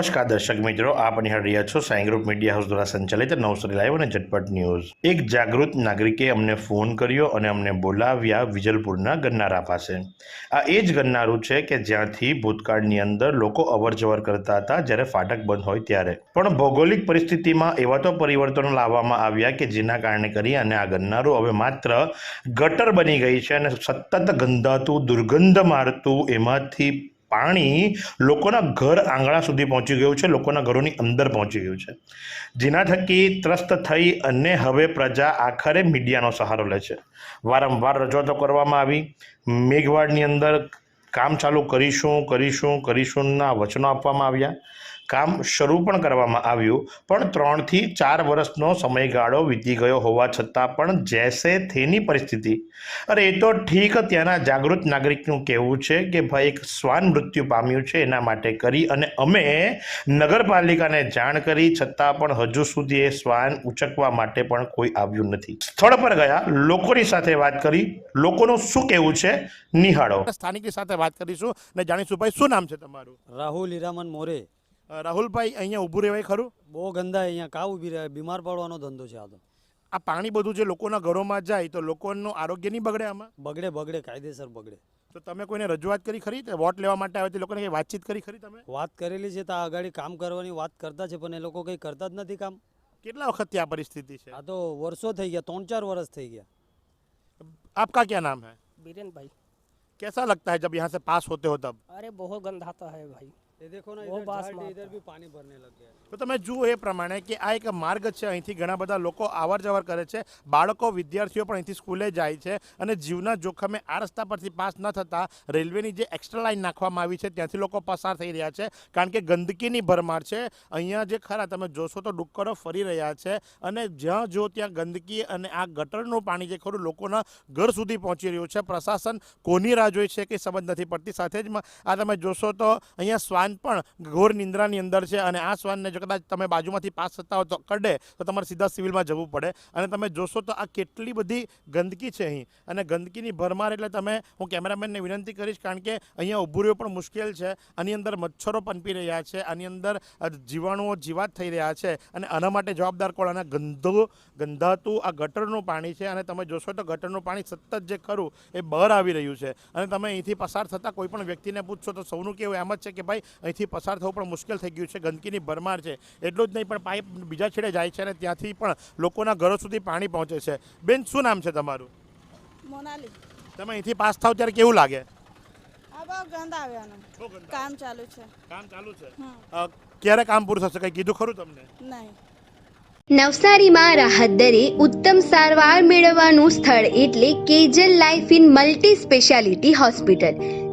નમસ્કાર દર્શક મિત્રો, આપ નિહાળ છો સાઈ ગ્રુપ મીડિયા હાઉસ દ્વારા સંચાલિત નવસરી લાઈવ અને ઝટપટ ન્યૂઝ. એક જાગૃત નાગરિકે અમને ફોન કર્યો અને અમને બોલાવ્યા વિજલપુરના ગન્નારા પાસે. આ એ જ ગન્નારું છે કે જ્યાંથી ભૂતકાળની અંદર લોકો અવર જવર કરતા હતા જ્યારે ફાટક બંધ હોય ત્યારે. પણ ભૌગોલિક પરિસ્થિતિમાં એવા તો પરિવર્તનો લાવવામાં આવ્યા કે જેના કારણે કરી અને આ ગન્નારું હવે માત્ર ગટર બની ગઈ છે અને સતત ગંધાતું, દુર્ગંધ મારતું, એમાંથી પાણી લોકોના ઘર આંગણા સુધી પહોંચી ગયું છે, લોકોના ઘરોની અંદર પહોંચી ગયું છે. જેના થકી ત્રસ્ત થઈ અને હવે પ્રજા આખરે મીડિયાનો સહારો લે છે. વારંવાર રજૂઆતો કરવામાં આવી. મેઘવાડની અંદર કામ ચાલુ કરીશું કરીશું કરીશુંના વચનો આપવામાં આવ્યા. કામ શરૂ પણ કરવામાં આવ્યું પણ ત્રણથી ચાર વર્ષનો સમયગાળો વીતી ગયો હોવા છતાં પણ જેસે થેની પરિસ્થિતિ. અરે એ તો ઠીક ત્યાંના જાગૃત નાગરિકનું કહેવું છે કે ભાઈ એક શ્વાન મૃત્યુ પામ્યું છે એના માટે કરી અને અમે નગરપાલિકાને જાણ કરી છતાં પણ હજુ સુધી એ શ્વાન ઉચકવા માટે પણ કોઈ આવ્યું નથી. સ્થળ પર ગયા લોકોની સાથે વાત કરી લોકોનું શું કહેવું છે? નિહાળો. સ્થાનિકની સાથે વાત કરીશું ને જાણીશું ભાઈ શું નામ છે તમારું? રાહુલ હીરામન મોરે. રાહુલભાઈ અહીંયા ઊભું રહેવાય ખરું? બહુ ગંદા અહીંયા. કા ઊભી રહે? બીમાર પડવાનો ધંધો છે આ તો. આ પાણી બધું જે લોકોના ઘરોમાં જાય તો લોકોનું આરોગ્ય નહીં બગડે આમાં? બગડે બગડે કાયદેસર બગડે. તો તમે કોઈને રજૂઆત કરી ખરી? વોટ લેવા માટે આવે તે લોકોને કંઈ વાતચીત કરી ખરી તમે? વાત કરેલી છે તો આ આગળ કામ કરવાની વાત કરતા છે પણ એ લોકો કંઈ કરતા જ નથી કામ. કેટલા વખતથી આ પરિસ્થિતિ છે? આ તો વર્ષો થઈ ગયા ત્રણ ચાર વર્ષ થઈ ગયા. આપકા ક્યાં નામ હે? બીરેન ભાઈ કેસા લગતા હે જબ યહાં સે પાસ હોતે હો તબ? અરે બહુ ગંધાતા હે ભાઈ. તમે જુઓ એ પ્રમાણે કે આ એક માર્ગ છે અહીંથી ઘણા બધા લોકો આવર જવર કરે છે. બાળકો વિદ્યાર્થીઓ પણ અહીંથી સ્કૂલે જાય છે અને જીવના જોખમે આ રસ્તા પરથી પાસ ન થતાં રેલવેની જે એક્સ્ટ્રા લાઇન નાખવામાં આવી છે ત્યાંથી લોકો પસાર થઈ રહ્યા છે. કારણ કે ગંદકીની ભરમાર છે. અહીંયા જે ખરા તમે જોશો તો ડુક્કરો ફરી રહ્યા છે અને જ્યાં જો ત્યાં ગંદકી અને આ ગટરનું પાણી જે ખરું લોકોના ઘર સુધી પહોંચી રહ્યું છે. પ્રશાસન કોની રાહ જોઈ છે કે સમજ નથી પડતી. સાથે જ આ તમે જોશો તો અહીંયા શ્વાન પણ ઘોર નિંદ્રાની અંદર છે અને આ શ્વાનને જો કદાચ તમે બાજુમાંથી પાસ થતા હો તો કરડે તો તમારે સીધા સિવિલમાં જવું પડે. અને તમે જોશો તો આ કેટલી બધી ગંદકી છે અહીં. અને ગંદકીની ભરમાર એટલે તમે, હું કેમેરામેનને વિનંતી કરીશ, કારણ કે અહીંયા ઊભું રહેવું પણ મુશ્કેલ છે. આની અંદર મચ્છરો પનપી રહ્યા છે. આની અંદર જીવાણુઓ જીવાત થઈ રહ્યા છે. અને આના માટે જવાબદાર કોણ? અને ગંધો, ગંધાતું આ ગટરનું પાણી છે. અને તમે જોશો તો ગટરનું પાણી સતત જે ખરું, એ બહાર આવી રહ્યું છે. અને તમે અહીંથી પસાર થતાં કોઈ પણ વ્યક્તિને પૂછશો તો સૌનું કેવું એમ જ છે કે ભાઈ અહીંથી પસાર થવું પણ મુશ્કેલ થઈ ગયું છે. ગંદકીની ભરમાર છે. એટલું જ નહીં પણ પાઇપ બીજા છેડે જાય છે અને ત્યાંથી પણ લોકોના ઘરો સુધી પાણી પહોંચે છે. બેન શું નામ છે તમારું? મોનાલી. તમે અહીંથી પાસ થાવ ત્યારે કેવું લાગે? કામ ચાલુ છે. કામ ચાલુ છે? ક્યારે કામ પૂરું થશે? કંઈ કીધું ખરું તમને? નહીં. નવસારીમાં રાહત દરે ઉત્તમ સારવાર મેળવવાનું સ્થળ એટલે Kejal life in multi speciality hospital.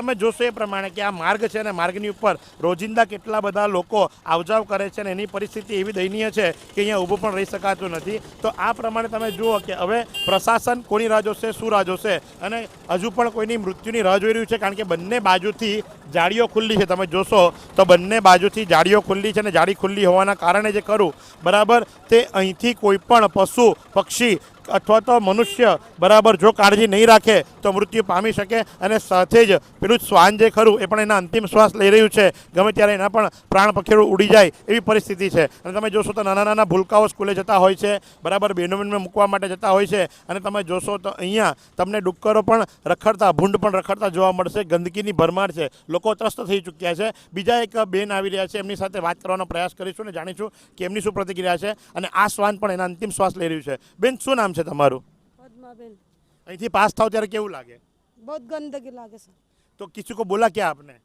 તમે જોશો એ પ્રમાણે કે આ માર્ગ છે અને માર્ગની ઉપર રોજિંદા કેટલા બધા લોકો આવજાવ કરે છે અને એની પરિસ્થિતિ એવી દયનીય છે કે અહીંયા ઊભું પણ રહી શકાતું નથી. તો આ પ્રમાણે તમે જુઓ કે હવે પ્રશાસન કોની રાહ જોશે, શું રાહ જોશે? અને હજુ પણ કોઈની મૃત્યુની રાહ જોઈ રહ્યું છે કારણ કે બંને બાજુથી જાળીઓ ખુલ્લી છે. તમે જોશો તો બંને બાજુથી જાળીઓ ખુલ્લી છે અને જાળી ખુલ્લી હોવાના કારણે જે કરું, બરાબર? તે અહીંથી કોઈ પણ પશુ, પક્ષી અથવા તો મનુષ્ય બરાબર જો કાળજી નહીં રાખે તો મૃત્યુ પામી શકે અને સાથે જ પેલું શ્વાન જે ખરું એ પણ એના અંતિમ શ્વાસ લઈ રહ્યું છે. ગમે ત્યારે એના પણ પ્રાણ પખેડું ઉડી જાય એવી પરિસ્થિતિ છે. અને તમે જોશો તો નાના નાના ભૂલકાઓ સ્કૂલે જતા હોય છે, બરાબર બેનોમેનમાં મૂકવા માટે જતા હોય છે. અને તમે જોશો તો અહીંયા તમને ડુક્કરો પણ રખડતા, ભૂંડ પણ રખડતા જોવા મળશે, ગંદકીની ભરમાર છે. લોકો ત્રસ્ત થઈ ચૂક્યા છે. બીજા એક બેન આવી રહ્યા છે, એમની સાથે વાત કરવાનો પ્રયાસ કરીશું અને જાણીશું કે એમની શું પ્રતિક્રિયા છે અને આ શ્વાન પણ એના અંતિમ શ્વાસ લઈ રહ્યું છે. બેન, શું નામ છે? તમારું પદ્માબેન અહીંથી પાસ થાવ ત્યારે કેવું લાગે बहुत गंदगी लागे सर तो किसी को बोला क्या आपने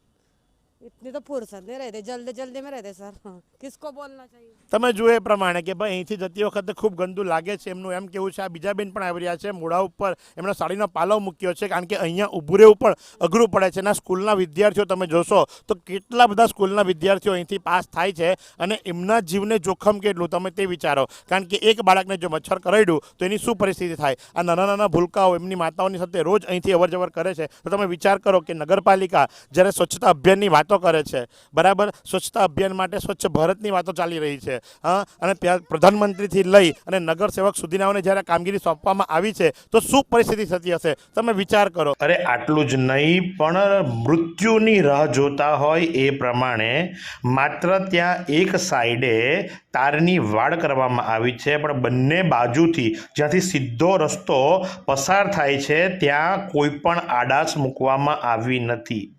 इतनी तो फुर्सत नहीं रहती जल्दी जल्दी में रहते सर हाँ, किसको बोलना चाहिए તમે જુઓ એ પ્રમાણે કે ભાઈ અહીંથી જતી વખતે ખૂબ ગંદુ લાગે છે એમનું એમ કેવું છે આ બીજા બેન પણ આવી રહ્યા છે મોઢા ઉપર એમનો સાડીનો પાલવ મૂક્યો છે કારણ કે અહીંયા ઊભું રહેવું પણ અઘરું પડે છે અને આ સ્કૂલના વિદ્યાર્થીઓ તમે જોશો તો કેટલા બધા સ્કૂલના વિદ્યાર્થીઓ અહીંથી પાસ થાય છે અને એમના જીવને જોખમ કેટલું તમે તે વિચારો કારણ કે એક બાળકને જો મચ્છર કરડ્યું તો એની શું પરિસ્થિતિ થાય આ નાના નાના ભૂલકાઓ એમની માતાઓની સાથે રોજ અહીંથી અવર જવર કરે છે તો તમે વિચાર કરો કે નગરપાલિકા જ્યારે સ્વચ્છતા અભિયાનની વાતો કરે છે. બરાબર? સ્વચ્છતા અભિયાન માટે સ્વચ્છ ભારતની વાતો ચાલી રહી છે. હા? અને પ્રધાનમંત્રીથી લઈ અને નગરસેવક સુધીનાઓને જ્યારે કામગીરી સોંપવામાં આવી છે, તો શું પરિસ્થિતિ થતી હશે? તમે વિચાર કરો. અરે, આટલું જ નહીં, પણ મૃત્યુની રાહ જોતા હોય એ પ્રમાણે માત્ર ત્યાં એક સાઈડે તારની વાડ કરવામાં આવી છે, પણ બંને બાજુથી જ્યાંથી સીધો રસ્તો પસાર થાય છે, ત્યાં કોઈ પણ આડાશ મૂકવામાં આવી નથી.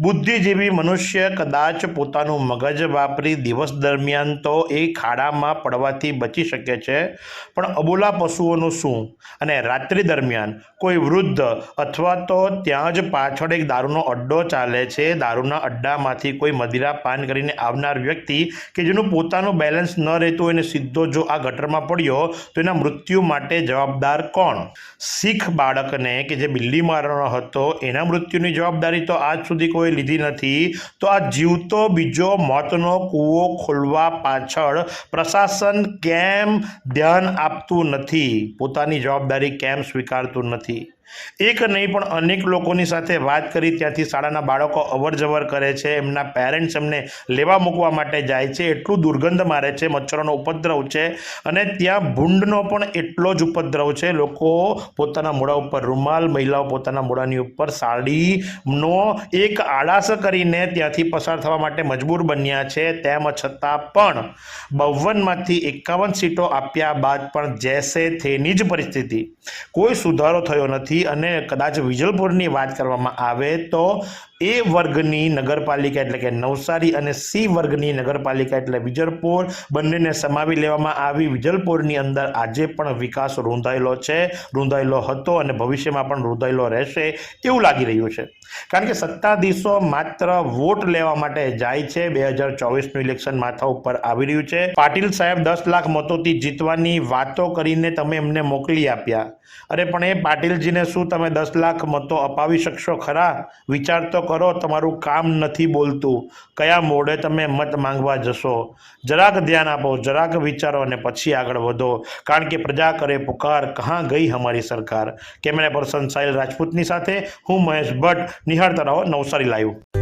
બુદ્ધિજીવી મનુષ્ય કદાચ પોતાનું મગજ વાપરી દિવસ દરમિયાન તો એ ખાડામાં પડવાથી બચી શકે છે. પણ અબોલા પશુઓનું શું? અને રાત્રિ દરમિયાન કોઈ વૃદ્ધ અથવા તો ત્યાં જ પાછળ એક દારૂનો અડ્ડો ચાલે છે. દારૂના અડ્ડામાંથી કોઈ મદિરા પાન કરીને આવનાર વ્યક્તિ કે જેનું પોતાનું બેલેન્સ ન રહેતું હોય સીધો જો આ ગટરમાં પડ્યો તો એના મૃત્યુ માટે જવાબદાર કોણ? શીખ બાળકને કે જે બિલ્લી મારવાનો હતો, એના મૃત્યુની જવાબદારી તો આજ સુધી કોઈ લીધી નથી, તો આ જીવતો બીજો મોતનો કૂવો ખોલવા પાછળ પ્રશાસન કેમ ધ્યાન આપતું નથી? પોતાની જવાબદારી કેમ સ્વીકારતું નથી? એક નહીં, પણ અનેક લોકોની સાથે વાત કરી. ત્યાંથી શાળાના બાળકો અવર જવર કરે છે. એમના પેરેન્ટ્સ એમને લેવા મૂકવા માટે જાય છે. એટલું દુર્ગંધ મારે છે. મચ્છરોનો ઉપદ્રવ છે અને ત્યાં ભૂંડનો પણ એટલો જ ઉપદ્રવ છે. લોકો પોતાના મોઢા ઉપર રૂમાલ, મહિલાઓ પોતાના મૂળાની ઉપર સાડીનો એક આળાસ કરીને ત્યાંથી પસાર થવા માટે મજબૂર બન્યા છે. તેમ છતાં પણ બાવનમાંથી એકાવન સીટો આપ્યા બાદ પણ જેસે થેની જ પરિસ્થિતિ. કોઈ સુધારો થયો નથી. અને કદાચ વિજલપુરની વાત કરવામાં આવે તો એ વર્ગની નગરપાલિકા એટલે કે નવસારી અને સી વર્ગની નગરપાલિકા એટલે વિજલપુર બંનેને સમાવી લેવામાં આવી. વિજલપોરની અંદર આજે પણ વિકાસ રૂંધાયેલો છે, રૂંધાયેલો હતો અને ભવિષ્યમાં પણ રૂંધાયેલો રહેશે એવું લાગી રહ્યું છે. કારણ કે સત્તાધીશો માત્ર વોટ લેવા માટે જાય છે. બે હજાર ચોવીસનું ઇલેક્શન માથા ઉપર આવી રહ્યું છે. પાટીલ સાહેબ દસ લાખ મતોથી જીતવાની વાતો કરીને તમે એમને મોકલી આપ્યા. અરે પણ એ પાટીલજીને શું તમે દસ લાખ મતો અપાવી શકશો ખરા? વિચાર તો કરો, તમારું કામ નથી બોલતું. કયા મોડે તમે મત માંગવા જશો? જરાક ધ્યાન આપો, જરાક વિચારો અને પછી આગળ વધો. કારણ કે પ્રજા કરે પુકાર, કહાં ગઈ અમારી સરકાર? કેમેરા પર્સન સાહિલ રાજપૂતની સાથે હું મહેશ ભટ્ટ. નિહાળતા રહો નવસારી લાઈવ